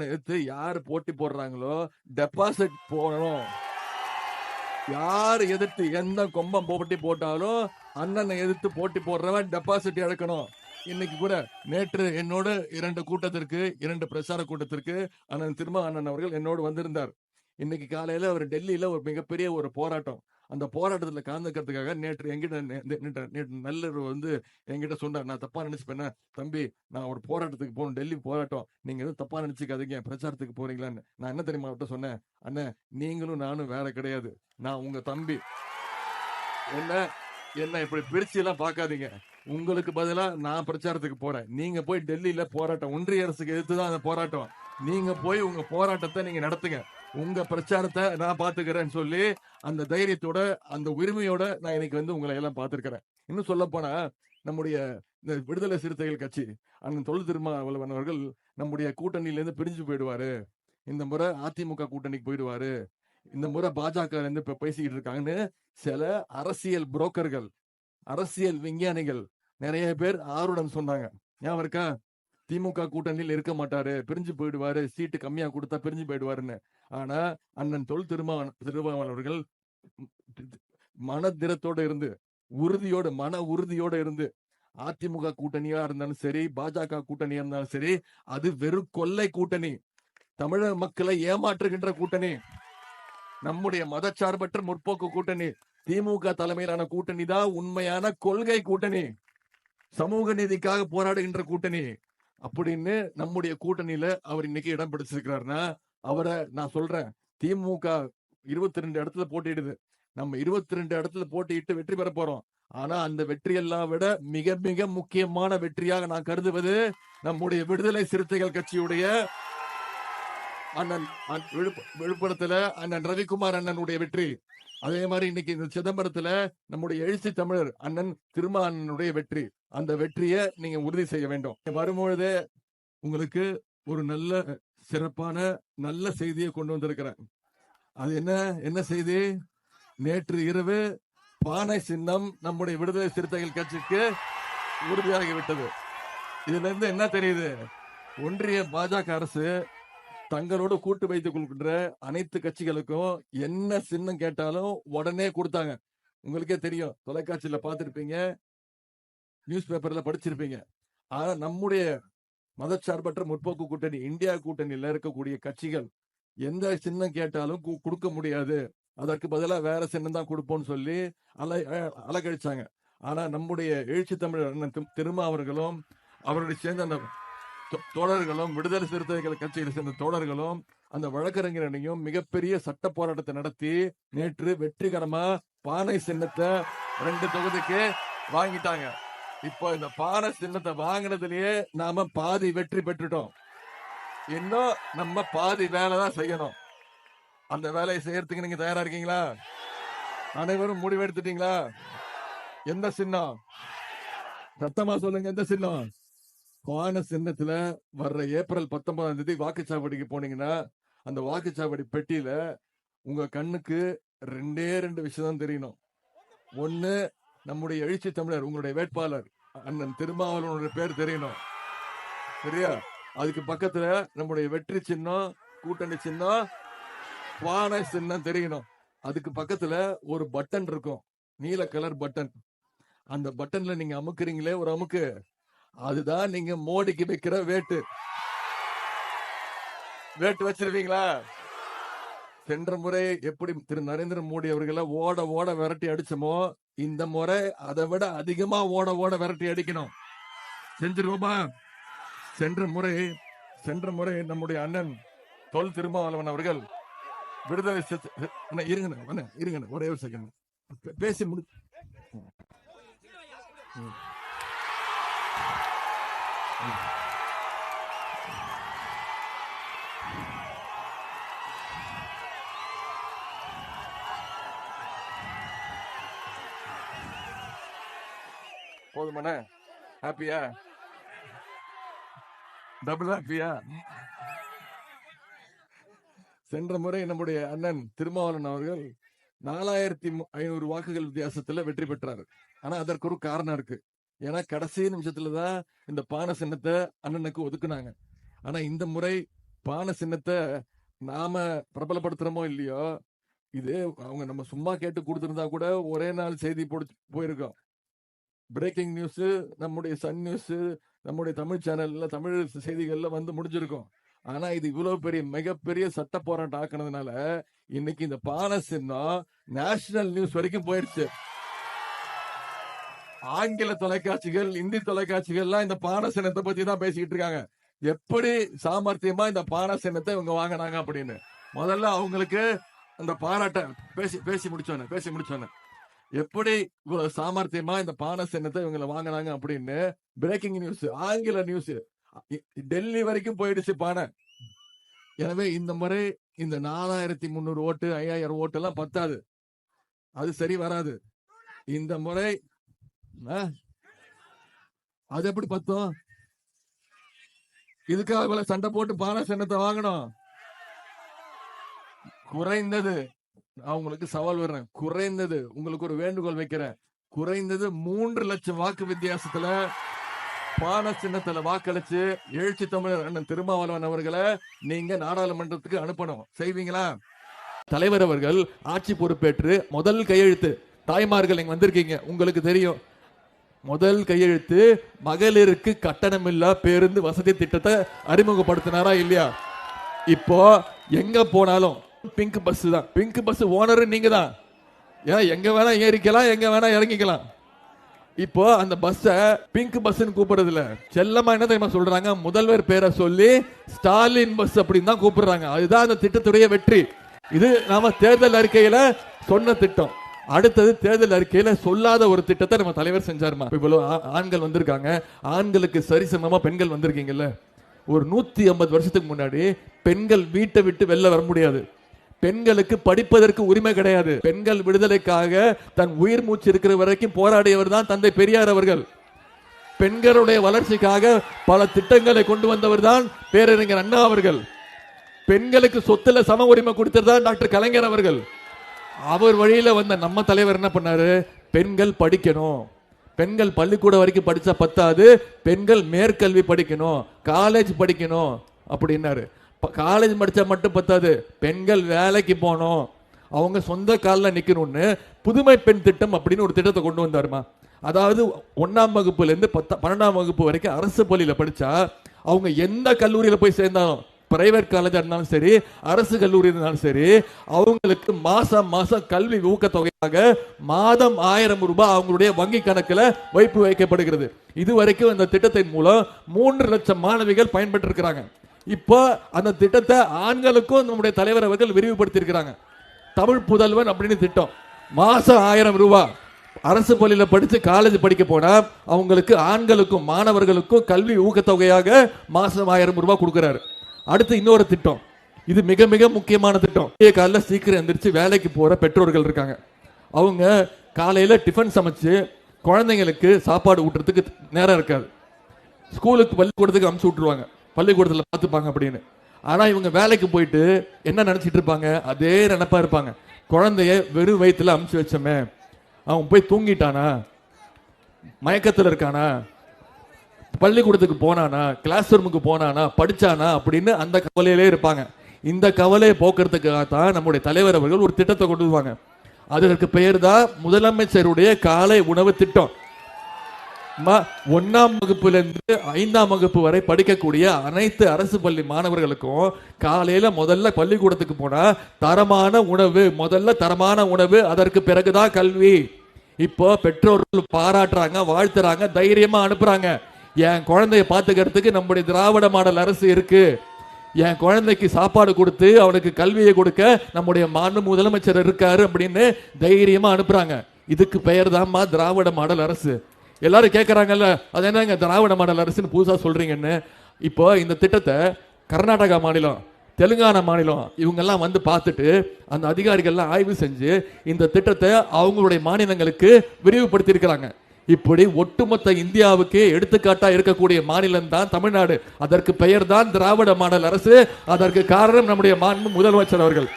எடுத்து யாரு போட்டி போடுறாங்களோ டெபாசிட் போடணும். யார் எதிர்த்து எந்த கொம்பம் போட்டி போட்டாலும் அண்ணனை எதிர்த்து போட்டி போடுறவன் டெபாசிட் இழக்கணும் இன்னைக்கு கூட நேற்று என்னோட இரண்டு கூட்டத்திற்கு இரண்டு பிரச்சார கூட்டத்திற்கு அண்ணன் திரும்ப அண்ணன் அவர்கள் என்னோடு வந்திருந்தார். இன்னைக்கு காலையில அவர் டெல்லியில ஒரு மிகப்பெரிய ஒரு போராட்டம். அந்த போராட்டத்துல கலந்துக்கிறதுக்காக நேற்று எங்கிட்ட நே- நேற்று நல்லர் வந்து என்கிட்ட சொன்னார். நான் தப்பா நினைச்சுப்பேன் தம்பி நான் ஒரு போராட்டத்துக்கு போகணும். டெல்லி போராட்டம். நீங்க எதுவும் தப்பா நினைச்சுக்காதீங்க. பிரச்சாரத்துக்கு போறீங்களான்னு. நான் என்ன தெரியுமா அவர்கிட்ட சொன்னேன்? அண்ணன் நீங்களும் நானும் வேற கிடையாது. நான் உங்க தம்பி. என்ன என்ன இப்படி பிரிச்சு எல்லாம் பார்க்காதீங்க உங்களுக்கு பதிலா நான் பிரச்சாரத்துக்கு போறேன். நீங்க போய் டெல்லியில போராட்டம். ஒன்றிய அரசுக்கு எதிர்த்து தான் அந்த போராட்டம். நீங்க போய் உங்க போராட்டத்தை நீங்க நடத்துங்க. உங்க பிரச்சாரத்தை நான் பாத்துக்கிறேன்னு சொல்லி அந்த தைரியத்தோட அந்த உரிமையோட நான் இன்னைக்கு வந்து உங்களை எல்லாம் பார்த்திருக்கிறேன் இன்னும் சொல்ல போனா நம்முடைய இந்த விடுதலை சிறுத்தைகள் கட்சி அண்ணன் தொழில் திருமாவளவன் அவர்கள் நம்முடைய கூட்டணியிலேருந்து பிரிஞ்சு போயிடுவாரு. இந்த முறை அதிமுக கூட்டணிக்கு போயிடுவாரு. இந்த முறை பாஜக இருந்து இப்ப பேசிக்கிட்டு இருக்காங்கன்னு சில அரசியல் புரோக்கர்கள் அரசியல் விஞ்ஞானிகள் நிறைய பேர் ஆர்வம் சொன்னாங்க. ஞாபகம் இருக்கா? திமுக கூட்டணியில் இருக்க மாட்டாரு. பிரிஞ்சு போயிடுவாரு. சீட்டு கம்மியா கொடுத்தா பிரிஞ்சு போயிடுவாருன்னு. ஆனா அண்ணன் தொல் திருமாவன் திருமாவளவன் அவர்கள் மனதிரத்தோட இருந்து உறுதியோட மன உறுதியோட இருந்து அதிமுக கூட்டணியா இருந்தாலும் சரி பாஜக கூட்டணியா இருந்தாலும் சரி அது வெறும் கொள்ளை கூட்டணி. தமிழக மக்களை ஏமாற்றுகின்ற கூட்டணி. நம்முடைய மதச்சார்பற்ற முற்போக்கு கூட்டணி. திமுக தலைமையிலான கூட்டணி தான் உண்மையான கொள்கை கூட்டணி. சமூக நீதிக்காக போராடுகின்ற கூட்டணி. அப்படின்னு நம்முடைய கூட்டணியில அவர் இன்னைக்கு இடம் பிடிச்சிருக்கிறாருன்னா அவரை நான் சொல்றேன். திமுக இருபத்தி ரெண்டு இடத்துல போட்டியிடுது. நம்ம இருபத்தி ரெண்டு இடத்துல போட்டியிட்டு வெற்றி பெற போறோம். ஆனா அந்த வெற்றியெல்லாம் விட மிக மிக முக்கியமான வெற்றியாக நான் கருதுவது நம்முடைய விடுதலை சிறுத்தைகள் கட்சியுடைய அண்ணன் விழுப்புரத்துல அண்ணன் ரவிக்குமார் அண்ணனுடைய வெற்றி. அதே மாதிரி இன்னைக்கு இந்த சிதம்பரத்துல நம்முடைய எழுச்சி தமிழர் அண்ணன் திருமா அண்ணனுடைய வெற்றி. அந்த வெற்றியை நீங்க உறுதி செய்ய வேண்டும். வரும்பொழுதே உங்களுக்கு ஒரு நல்ல சிறப்பான நல்ல செய்தியை கொண்டு வந்திருக்கிறேன். அது என்ன என்ன செய்தி? நேற்று இரவு பானை சின்னம் நம்முடைய விடுதலை சிறுத்தைகள் கட்சிக்கு உறுதியாகிவிட்டது. இதுல இருந்து என்ன தெரியுது? ஒன்றிய பாஜக அரசு தங்களோடு கூட்டு வைத்துக் கொள்கின்ற அனைத்து கட்சிகளுக்கும் என்ன சின்னம் கேட்டாலும் உடனே கொடுத்தாங்க. உங்களுக்கே தெரியும். தொலைக்காட்சியில பார்த்திருப்பீங்க. நியூஸ் பேப்பர்ல படிச்சிருப்பீங்க. ஆனா நம்முடைய மதச்சார்பற்ற முற்போக்கு கூட்டணி இந்தியா கூட்டணியில இருக்கக்கூடிய கட்சிகள் எந்த சின்னம் கேட்டாலும் கு- கொடுக்க முடியாது. அதற்கு பதிலாக வேற சின்னம் தான் கொடுப்போம்னு சொல்லி அலை அலகழிச்சாங்க ஆனா நம்முடைய எழுச்சி தமிழர் அண்ணன் திரும்ப திருமா அவர்களும் அவருடைய சேர்ந்த அந்த தோழர்களும் விடுதலை சிறுத்தைகள் கட்சியில் சேர்ந்த தோழர்களும் அந்த வழக்கறிஞரனையும் மிகப்பெரிய சட்ட போராட்டத்தை நடத்தி நேற்று வெற்றிகரமா பானை சின்னத்தை ரெண்டு தொகுதிக்கு வாங்கிட்டாங்க. இப்போ இந்த பானை சின்னத்தை வாங்கினதுலயே நாம பாதி வெற்றி பெற்றுட்டோம். இன்னும் நம்ம பாதி வேலை தான் செய்யணும். அந்த வேலையை செய்யறதுக்கு நீங்க தயாரா இருக்கீங்களா? அனைவரும் முடிவெடுத்துட்டீங்களா? எந்த சின்னம்? சத்தமா சொல்லுங்க எந்த சின்னம்? பானை சின்னத்துல வர்ற ஏப்ரல் பத்தொன்பதாம் தேதி வாக்குச்சாவடிக்கு போனீங்கன்னா அந்த வாக்குச்சாவடி பெட்டியில உங்க கண்ணுக்கு ரெண்டே ரெண்டு விஷயம் தான் தெரியணும். ஒண்ணு நம்முடைய எழுச்சி தமிழர் உங்களுடைய வேட்பாளர் அண்ணன் திருமாவளவனுடைய பேர் தெரியணும். சரியா? அதுக்கு பக்கத்துல நம்முடைய வெற்றி சின்னம் கூட்டணி சின்னம் பானை சின்னம் தெரியணும். அதுக்கு பக்கத்துல ஒரு பட்டன் இருக்கும். நீல கலர் பட்டன். அந்த பட்டன்ல நீங்க அமுக்குறீங்களே ஒரு அமுக்கு. அதுதான் நீங்க மோடிக்கு வைக்கிற வேட்டு. வேட்டு வச்சிருவீங்களா? சென்ற முறை எப்படி திரு நரேந்திர மோடி அவர்களை ஓட ஓட விரட்டி அடிச்சோமோ இந்த முறை அதை விட அதிகமா ஓட ஓட விரட்டி அடிக்கணும். செஞ்சிருவோமா? சென்ற முறை சென்ற முறை நம்முடைய அண்ணன் தொல் திருமாவளவன் அவர்கள் விடுதலை இருங்க இருங்க ஒரே ஒரு செகண்ட் பேசி முடி போதுமாண்ண. ஹாப்பியா டபுள் ஹாப்பியா சென்ற முறை நம்முடைய அண்ணன் திருமாவளன் அவர்கள் நாலாயிரத்தி ஐநூறு வாக்குகள் வித்தியாசத்துல வெற்றி பெற்றார். ஆனா அதற்கு ஒரு காரணம் இருக்கு. ஏன்னா கடைசி நிமிஷத்துலதான் இந்த பானை சின்னத்தை அண்ணனுக்கு ஒதுக்குனாங்க. ஆனா இந்த முறை பானை சின்னத்தை நாம பிரபலப்படுத்துறோமோ இல்லையோ இது அவங்க நம்ம சும்மா கேட்டு கொடுத்துருந்தா கூட ஒரே நாள் செய்தி போடு போயிருக்கோம். பிரேக்கிங் நியூஸ் நம்முடைய சன் நியூஸ் நம்முடைய தமிழ் சேனல்ல தமிழ் செய்திகள்ல வந்து முடிஞ்சிருக்கும். ஆனா இது இவ்வளவு பெரிய மிகப்பெரிய சட்ட போராட்டம் ஆக்குனதுனால இன்னைக்கு இந்த பானை சின்னம் நேஷனல் நியூஸ் வரைக்கும் போயிடுச்சு ஆங்கில தொலைக்காட்சிகள் இந்தி தொலைக்காட்சிகள்லாம் இந்த பானசனத்தை பத்தி தான் பேசிக்கிட்டு இருக்காங்க. எப்படி சாமர்த்தியமா இந்த பானசனத்தை இவங்க வாங்கினாங்க அப்படின்னு. முதல்ல அவங்களுக்கு அந்த பாராட்ட பேசி பேசி முடிச்சோன்னு பேசி முடிச்சோன்னு எப்படி இவ்வளவு சாமர்த்தியமா இந்த பானை சின்னத்தை இவங்களை வாங்கினாங்க அப்படின்னு பிரேக்கிங் நியூஸ் ஆங்கில நியூஸ் டெல்லி வரைக்கும் போயிடுச்சு பானை. எனவே இந்த முறை இந்த நாலாயிரத்தி முந்நூறு ஓட்டு ஐயாயிரம் ஓட்டு எல்லாம் பத்தாது. அது சரி வராது. இந்த முறை அது எப்படி பத்தும்? இதுக்காக இவ்வளவு சண்டை போட்டு பானை சின்னத்தை வாங்கணும்? குறைந்தது நான் உங்களுக்கு சவால் விடுறேன். குறைந்தது உங்களுக்கு ஒரு வேண்டுகோள் வைக்கிறேன். குறைந்தது மூன்று லட்சம் வாக்கு வித்தியாசத்துல பான சின்னத்துல வாக்களிச்சு எழுச்சி தமிழர் அண்ணன் திருமாவளவன் அவர்களை நீங்க நாடாளுமன்றத்துக்கு அனுப்பணும். செய்வீங்களா? தலைவர் அவர்கள் ஆட்சி பொறுப்பேற்று முதல் கையெழுத்து. தாய்மார்கள் இங்க வந்திருக்கீங்க. உங்களுக்கு தெரியும். முதல் கையெழுத்து மகளிருக்கு கட்டணமில்லா பேருந்து வசதி திட்டத்தை அறிமுகப்படுத்தினாரா இல்லையா? இப்போ எங்க போனாலும் பிங்க் பஸ் தான். பிங்க் பஸ் ஓனர் நீங்க தான் ஏன்னா எங்க வேணா ஏறிக்கலாம் எங்க வேணா இறங்கிக்கலாம். இப்போ அந்த பஸ்ஸை பிங்க் பஸ்ன்னு கூப்பிடுறது இல்ல செல்லமா என்ன தெரியுமா சொல்றாங்க? முதல்வர் பேரை சொல்லி ஸ்டாலின் பஸ் அப்படின்னு தான் கூப்பிடுறாங்க. அதுதான் அந்த திட்டத்துடைய வெற்றி. இது நாம தேர்தல் அறிக்கையில சொன்ன திட்டம். அடுத்தது தேர்தல் அறிக்கையில சொல்லாத ஒரு திட்டத்தை நம்ம தலைவர் செஞ்சாருமா? இவ்வளவு ஆண்கள் வந்திருக்காங்க. ஆண்களுக்கு சரிசமமா பெண்கள் வந்திருக்கீங்கல்ல? ஒரு நூத்தி ஐம்பது வருஷத்துக்கு முன்னாடி பெண்கள் வீட்டை விட்டு வெளில வர முடியாது. பெண்களுக்கு படிப்பதற்கு உரிமை கிடையாது. பெண்கள் விடுதலைக்காக தன் உயிர் மூச்சு இருக்கிற வரைக்கும் போராடியவர் தான் தந்தை பெரியார் அவர்கள். பெண்களுடைய வளர்ச்சிக்காக பல திட்டங்களை கொண்டு வந்தவர் தான் பேரறிஞர் அண்ணா அவர்கள். பெண்களுக்கு சொத்துல சம உரிமை கொடுத்தது தான் டாக்டர் கலைஞர் அவர்கள். அவர் வழியில் வந்த நம்ம தலைவர் என்ன பண்ணாரு? பெண்கள் படிக்கணும். பெண்கள் பள்ளிக்கூடம் வரைக்கும் படித்தா பத்தாது. பெண்கள் மேற்கல்வி படிக்கணும். காலேஜ் படிக்கணும். அப்படின்னாரு. காலேஜ் படித்தா மட்டும் பத்தாது. பெண்கள் வேலைக்கு போகணும். அவங்க சொந்த காலில் நிற்கணும்னு புதுமை பெண் திட்டம் அப்படின்னு ஒரு திட்டத்தை கொண்டு வந்தாருமா. அதாவது ஒன்றாம் வகுப்புலேருந்து பத்தா பத்த பன்னெண்டாம் வகுப்பு வரைக்கும் அரசு பள்ளியில் படித்தா அவங்க எந்த கல்லூரியில் போய் சேர்ந்தாலும் பிரைவேட் காலேஜா இருந்தாலும் சரி அரசு கல்லூரி இருந்தாலும் சரி அவங்களுக்கு மாசம் மாசம் கல்வி ஊக்கத்தொகையாக மாதம் ஆயிரம் ரூபாய் அவங்களுடைய வங்கி கணக்கில் வைப்பு வைக்கப்படுகிறது. இது வரைக்கும் இந்த திட்டத்தின் மூலம் மூன்று லட்சம் மாணவிகள் பயன்பெற்று இருக்கிறாங்க இப்போ அந்த திட்டத்தை ஆண்களுக்கும் நம்முடைய தலைவர் அவர்கள் விரிவுபடுத்தி இருக்கிறாங்க தமிழ் புதல்வன் அப்படின்னு திட்டம். மாசம் ஆயிரம் ரூபாய். அரசு பள்ளியில் படித்து காலேஜ் படிக்க போனால் அவங்களுக்கு ஆண்களுக்கும் மாணவர்களுக்கும் கல்வி ஊக்கத்தொகையாக மாதம் ஆயிரம் ரூபாய் கொடுக்குறாரு. அடுத்து இன்னொரு திட்டம். இது மிக மிக முக்கியமான திட்டம். விடிய காலைல சீக்கிரம் எந்திரிச்சு வேலைக்கு போற பெற்றோர்கள் இருக்காங்க. அவங்க காலையில டிஃபன் சமைச்சு குழந்தைங்களுக்கு சாப்பாடு ஊட்டுறதுக்கு நேரம் இருக்காது. ஸ்கூலுக்கு பள்ளிக்கூடத்துக்கு அமுச்சு விட்டுருவாங்க. பள்ளிக்கூடத்தில் பார்த்துப்பாங்க அப்படின்னு. ஆனால் இவங்க வேலைக்கு போயிட்டு என்ன நினச்சிட்டு இருப்பாங்க? அதே நினப்பாக இருப்பாங்க. குழந்தைய வெறும் வயிற்றுல அமுச்சு வச்சோமே. அவன் போய் தூங்கிட்டானா? மயக்கத்தில் இருக்கானா? பள்ளிக்கூடத்துக்கு போனானா கிளாஸ் ரூமுக்கு போனானா படிச்சானா அப்படின்னு அந்த கவலையிலே இருப்பாங்க. இந்த கவலையை போக்குறதுக்காக தான் நம்முடைய தலைவர் அவர்கள் ஒரு திட்டத்தை கொண்டு வருவாங்க. அதற்கு பெயர் தான் முதலமைச்சருடைய காலை உணவு திட்டம். ம- வகுப்புலேருந்து ஐந்தாம் வகுப்பு வரை படிக்கக்கூடிய அனைத்து அரசு பள்ளி மாணவர்களுக்கும் காலையில முதல்ல பள்ளிக்கூடத்துக்கு போனா தரமான உணவு முதல்ல தரமான உணவு அதற்கு பிறகுதான் கல்வி. இப்போ பெற்றோர்கள் பாராட்டுறாங்க வாழ்த்துறாங்க தைரியமா அனுப்புறாங்க. என் குழந்தைய பார்த்துக்கிறதுக்கு நம்முடைய திராவிட மாடல் அரசு இருக்கு. என் குழந்தைக்கு சாப்பாடு கொடுத்து அவனுக்கு கல்வியை கொடுக்க நம்முடைய மாண்பு முதலமைச்சர் இருக்காரு அப்படின்னு தைரியமா அனுப்புறாங்க. இதுக்கு பெயர் தான்மா திராவிட மாடல் அரசு. எல்லாரும் கேட்குறாங்கல்ல அது என்னங்க திராவிட மாடல் அரசுன்னு புதுசாக சொல்றீங்கன்னு. இப்போ இந்த திட்டத்தை கர்நாடகா மாநிலம் தெலுங்கானா மாநிலம் இவங்கெல்லாம் வந்து பார்த்துட்டு அந்த அதிகாரிகள்லாம் ஆய்வு செஞ்சு இந்த திட்டத்தை அவங்களுடைய மாநிலங்களுக்கு விரிவுபடுத்தியிருக்கிறாங்க. இப்படி ஒட்டுமொத்த இந்தியாவுக்கே எடுத்துக்காட்டா இருக்கக்கூடிய மாநிலம் தான் தமிழ்நாடு. அதற்கு பெயர் தான் திராவிட மாடல் அரசு. அதற்கு காரணம் நம்முடைய மாண்பு முதலமைச்சர் அவர்கள்.